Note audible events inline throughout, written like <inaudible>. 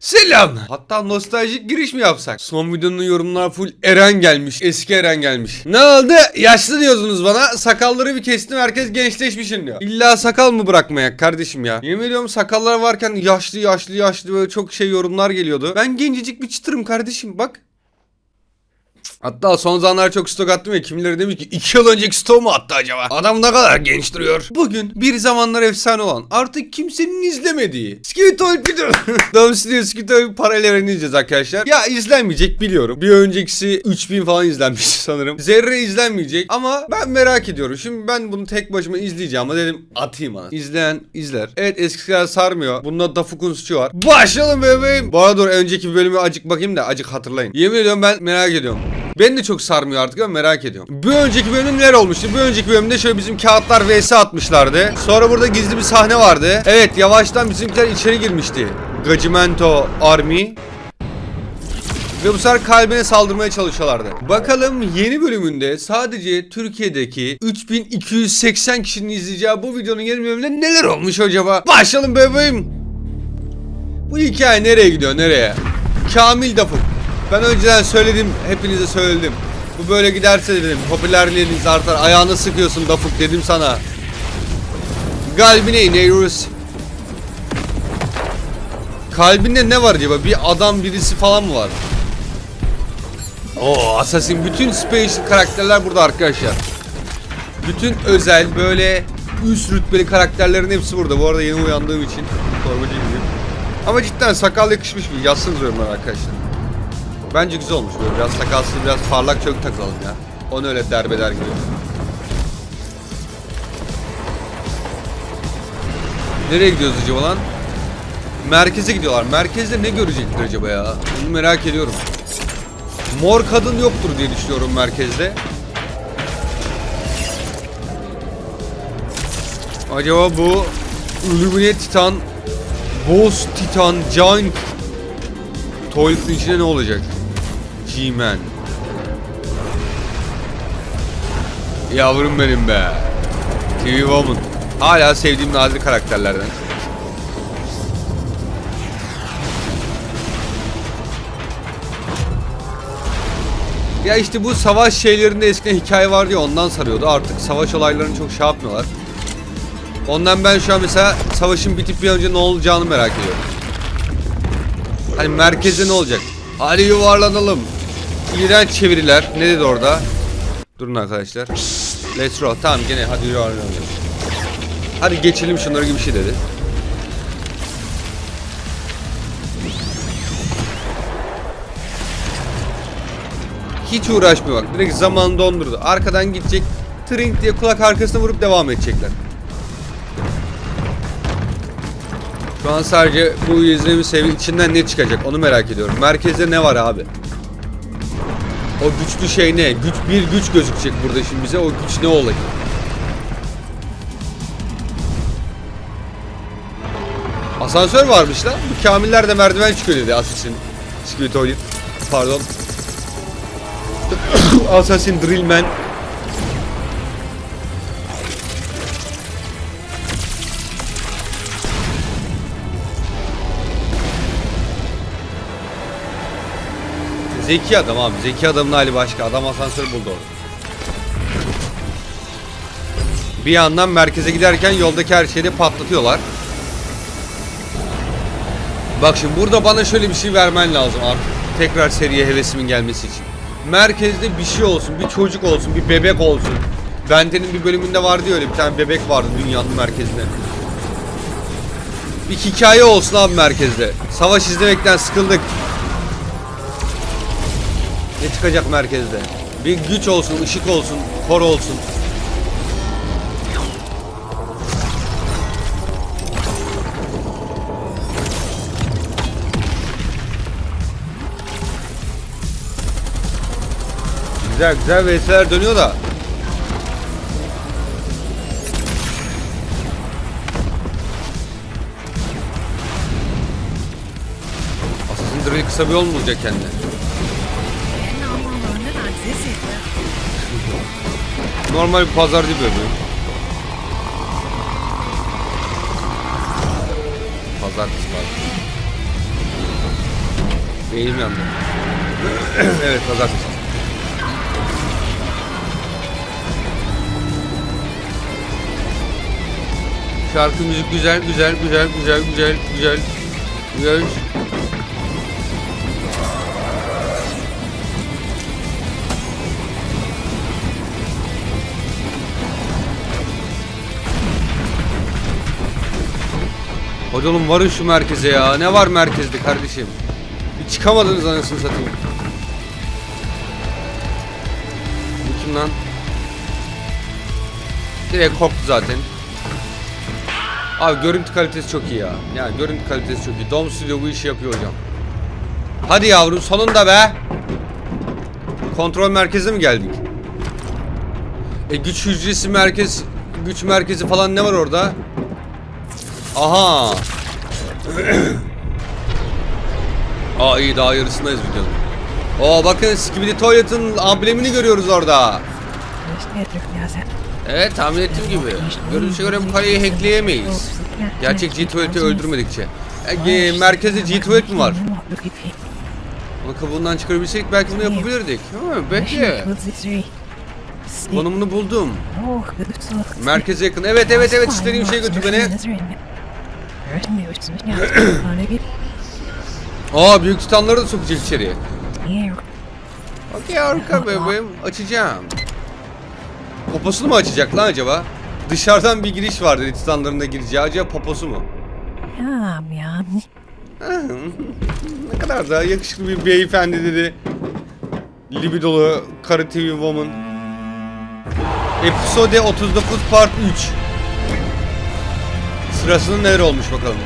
Selam. Hatta nostaljik giriş mi yapsak? Son videonun yorumlar full Eren gelmiş. Eski Eren gelmiş. Ne oldu? Yaşlı diyorsunuz bana. Sakalları bir kestim herkes gençleşmişim diyor. İlla sakal mı bırakmayak kardeşim ya? Yemin ediyorum sakallar varken yaşlı yaşlı yaşlı böyle çok şey yorumlar geliyordu. Ben gencecik bir çıtırım kardeşim bak. Hatta son zamanlar çok stok attım ya kimileri demiş ki 2 yıl önceki stok mu attı acaba? Adam ne kadar genç duruyor. Bugün bir zamanlar efsane olan artık kimsenin izlemediği Skitoid video. <laughs> Dom Studio Skitoid paralel evreni arkadaşlar. Ya izlenmeyecek biliyorum. Bir öncekisi 3000 falan izlenmiş <laughs> sanırım. Zerre izlenmeyecek ama ben merak ediyorum. Şimdi ben bunu tek başıma izleyeceğim ama dedim atayım ana. İzleyen izler. Evet eskiler sarmıyor. Bunda Dafuk'un suçu var. Başlayalım bebeğim. Bu arada önceki bölümü acık bakayım da acık hatırlayın. Yemin ediyorum ben merak ediyorum. Beni de çok sarmıyor artık ama merak ediyorum. Bir önceki bölüm neler olmuştu? Bir önceki bölümde şöyle bizim kağıtlar vs atmışlardı. Sonra burada gizli bir sahne vardı. Evet yavaştan bizimkiler içeri girmişti. Gacimento Army. Ve bu sefer kalbine saldırmaya çalışıyorlardı. Bakalım yeni bölümünde sadece Türkiye'deki 3280 kişinin izleyeceği bu videonun yeni bölümünde neler olmuş acaba? Başlayalım bebeğim. Bu hikaye nereye gidiyor nereye? Kamil Dafuk. Ben önceden söyledim, hepinize söyledim. Bu böyle giderse dedim, popülerliğiniz artar, ayağını sıkıyorsun Dafuk dedim sana. Kalbine iniyoruz. Kalbinde ne var acaba? Bir adam birisi falan mı var? Oo, Assassin bütün special karakterler burada arkadaşlar. Bütün özel böyle üst rütbeli karakterlerin hepsi burada. Bu arada yeni uyandığım için torbacı gibiyim. Ama cidden sakal yakışmış mı? Yazsınız yorumlar arkadaşlar. Bence güzel olmuş böyle biraz sakalsız biraz parlak çök takalım ya. Onu öyle derbeder gibi. Nereye gidiyoruz acaba lan? Merkeze gidiyorlar. Merkezde ne görecekler acaba ya? Bunu merak ediyorum. Mor kadın yoktur diye düşünüyorum merkezde. Acaba bu Illuminate Titan Boss Titan Giant Toilet'ın içinde ne olacak? G-Man Yavrum benim be TV Woman Hala sevdiğim nadir karakterlerden Ya işte bu savaş şeylerinde eskiden hikaye vardı ya ondan sarıyordu. Artık savaş olaylarını çok şey yapmıyorlar. Ondan ben şu an mesela savaşın bitip bir önce ne olacağını merak ediyorum. Hani merkezde ne olacak? Hadi yuvarlanalım. İğrenç çeviriler. Ne dedi orada? Durun arkadaşlar. Let's roll. Tamam gene hadi yuvarlanalım. Hadi geçelim şunları gibi bir şey dedi. Hiç uğraşmıyor bak. Direkt zaman dondurdu. Arkadan gidecek. Trink diye kulak arkasına vurup devam edecekler. Şu an sadece bu izlemi sevi içinden ne çıkacak onu merak ediyorum. Merkezde ne var abi? O güçlü şey ne? Güç bir güç gözükecek burada şimdi bize. O güç ne olacak? Asansör varmış lan. Bu Kamiller de merdiven çıkıyor dedi Assassin. Squid Pardon. <coughs> Assassin Drillman. Zeki adam abi. Zeki adamın hali başka. Adam asansör buldu orada. Bir yandan merkeze giderken yoldaki her şeyi patlatıyorlar. Bak şimdi burada bana şöyle bir şey vermen lazım artık. Tekrar seriye hevesimin gelmesi için. Merkezde bir şey olsun, bir çocuk olsun, bir bebek olsun. Bente'nin bir bölümünde vardı ya öyle bir tane bebek vardı dünyanın merkezinde. Bir hikaye olsun abi merkezde. Savaş izlemekten sıkıldık. Ne çıkacak merkezde? Bir güç olsun, ışık olsun, kor olsun. Güzel güzel VS'ler dönüyor da. Assassin's Creed kısa bir yol mu bulacak kendine? Normal bir pazarcı bölümü. Pazartesi var. Beynim yandı. <clears throat> evet pazartesi. Şarkı müzik güzel güzel güzel güzel güzel güzel güzel. Hadi oğlum varın şu merkeze ya. Ne var merkezde kardeşim? Bir çıkamadınız anasını satayım. Bu kim lan? Direkt korktu zaten. Abi görüntü kalitesi çok iyi ya. Yani görüntü kalitesi çok iyi. Dom Studio bu işi yapıyor hocam. Hadi yavrum sonunda be. Kontrol merkezine mi geldik? E güç hücresi merkez, güç merkezi falan ne var orada? Aha. <clears throat> Aa iyi daha yarısındayız videonun. Oo bakın Skibidi Toilet'ın amblemini görüyoruz orada. Evet tahmin ettiğim gibi. Görünüşe göre bu kaleyi hackleyemeyiz. Gerçek G-Tuvalet'i öldürmedikçe. E, merkezde G-Tuvalet mi var? Onu kabuğundan çıkarabilseydik belki bunu yapabilirdik. Ama bekle. Konumunu buldum. Merkeze yakın. Evet evet evet istediğim şey götür beni. Aa büyük titanları da sokacak içeriye. Okey harika bebeğim. Açacağım. Poposunu mu açacak lan acaba? Dışarıdan bir giriş var dedi titanların da gireceği. Acaba poposu mu? <laughs> Ne kadar da yakışıklı bir beyefendi dedi. Libidolu karı TV woman. Episode 39 part 3. Sırasının neler olmuş bakalım.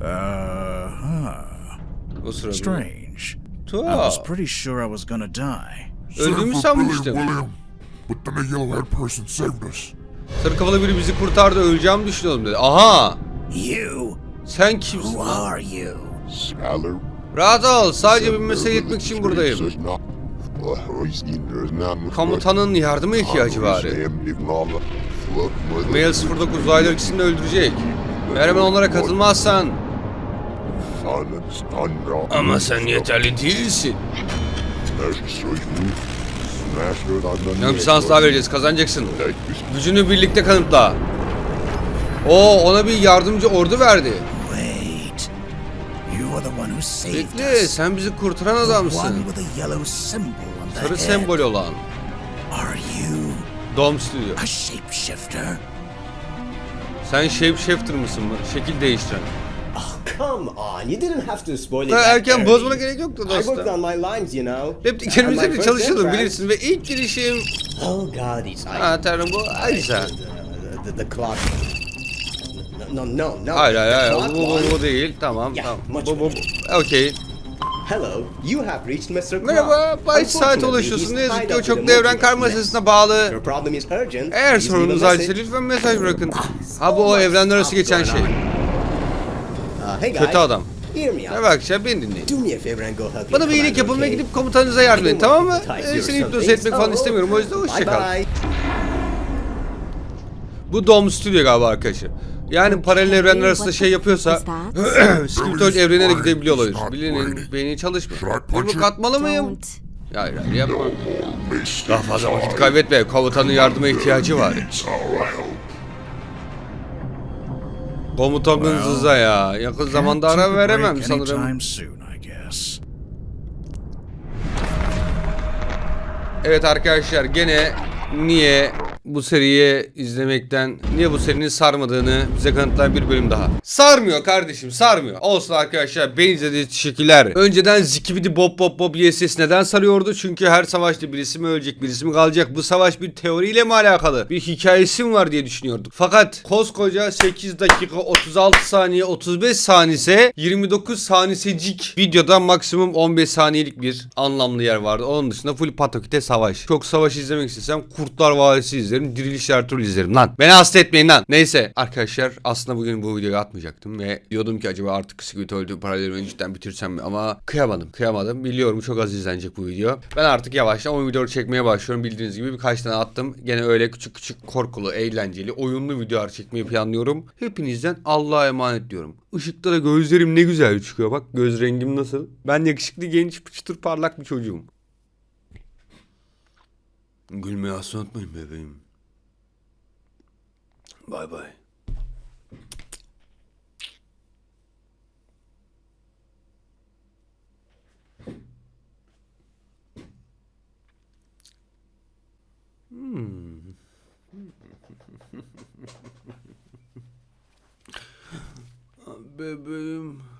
Uh-huh. O sırada. Strange. I Tuhaf. was pretty sure I was gonna die. Öldüğümü sanmıştım. William, but then a yellow-haired person saved us. Sarı kafalı biri bizi kurtardı öleceğimi düşünüyordum dedi. Aha! You? Sen kimsin Who lan? are you? Skyler. Rahat ol. Sadece bir mesele etmek için buradayım. Komutanın yardıma ihtiyacı var. Mail 09 uzaylılar ikisini de öldürecek. Eğer hemen onlara katılmazsan... Ama sen yeterli değilsin. Bir şans daha vereceğiz. Kazanacaksın. Gücünü birlikte kanıtla. Oo ona bir yardımcı ordu verdi. Bekle sen bizi kurtaran The one adamsın. with the yellow symbol on the Sarı sembol olan. Are you Dom Studio. a shapeshifter? Sen shapeshifter mısın mı? Şekil değiştiren. Oh, come on. You didn't have to spoil it erken bozmana gerek yoktu I worked dostum. on my lines, you know. De first çalışalım bilirsin ve ilk girişim... Oh god, it's Ha tanrım bu Ayza. The, the, the clock. No, no, no. Hayır hayır hayır bu, bu, bu değil tamam Yeah, tamam. Bu bu okey. Hello, you have reached Mr. Clark. Merhaba Bay Saat'e ulaşıyorsun. Ne yazık ki o çok devren mess. bağlı. Eğer sorunuz acilse lütfen mesaj bırakın. Ah, Ha bu o evrenler arası geçen şey. guys. Kötü adam. Ne bak ya beni dinleyin. Bana bir iyilik yapın ve gidip komutanınıza yardım edin tamam mı? Ee, Seni hipnoz etmek falan so istemiyorum o yüzden hoşça kal. Bye bye. Bu Dom Studio galiba arkadaşlar. Yani paralel evrenler arasında şey yapıyorsa <clears throat> Skiptoid evrenine de gidebiliyor olabilir. Bilinin beyni çalışmıyor. Yumruk atmalı mıyım? Hayır hayır yapma. Daha fazla vakit kaybetme. Komutanın yardıma ihtiyacı var. Komutanınıza ya. Yakın zamanda ara veremem sanırım. Evet arkadaşlar gene niye bu seriyi izlemekten, niye bu serinin sarmadığını bize kanıtlayan bir bölüm daha. Sarmıyor kardeşim sarmıyor. Olsun arkadaşlar beni izlediğiniz teşekkürler. Önceden Zikibidi Bob Bob Bob YSS neden sarıyordu? Çünkü her savaşta birisi mi ölecek birisi mi kalacak? Bu savaş bir teoriyle mi alakalı? Bir hikayesi mi var diye düşünüyorduk. Fakat koskoca 8 dakika 36 saniye 35 saniyese 29 saniyecik videoda maksimum 15 saniyelik bir anlamlı yer vardı. Onun dışında full patokite savaş. Çok savaş izlemek istesem Kurtlar Vadisi izlerim. İzlerim. Diriliş Ertuğrul izlerim lan. Beni hasta etmeyin lan. Neyse arkadaşlar aslında bugün bu videoyu atmayacaktım ve diyordum ki acaba artık Squid öldü paralelimi cidden bitirsem mi ama kıyamadım kıyamadım. Biliyorum çok az izlenecek bu video. Ben artık yavaştan oyun videoları çekmeye başlıyorum. Bildiğiniz gibi birkaç tane attım. Gene öyle küçük küçük korkulu, eğlenceli, oyunlu videolar çekmeyi planlıyorum. Hepinizden Allah'a emanet diyorum. Işıkta da gözlerim ne güzel çıkıyor. Bak göz rengim nasıl? Ben yakışıklı, genç, çıtır parlak bir çocuğum. Gülmeyi asla unutmayın bebeğim. Bay bay. Bebeğim.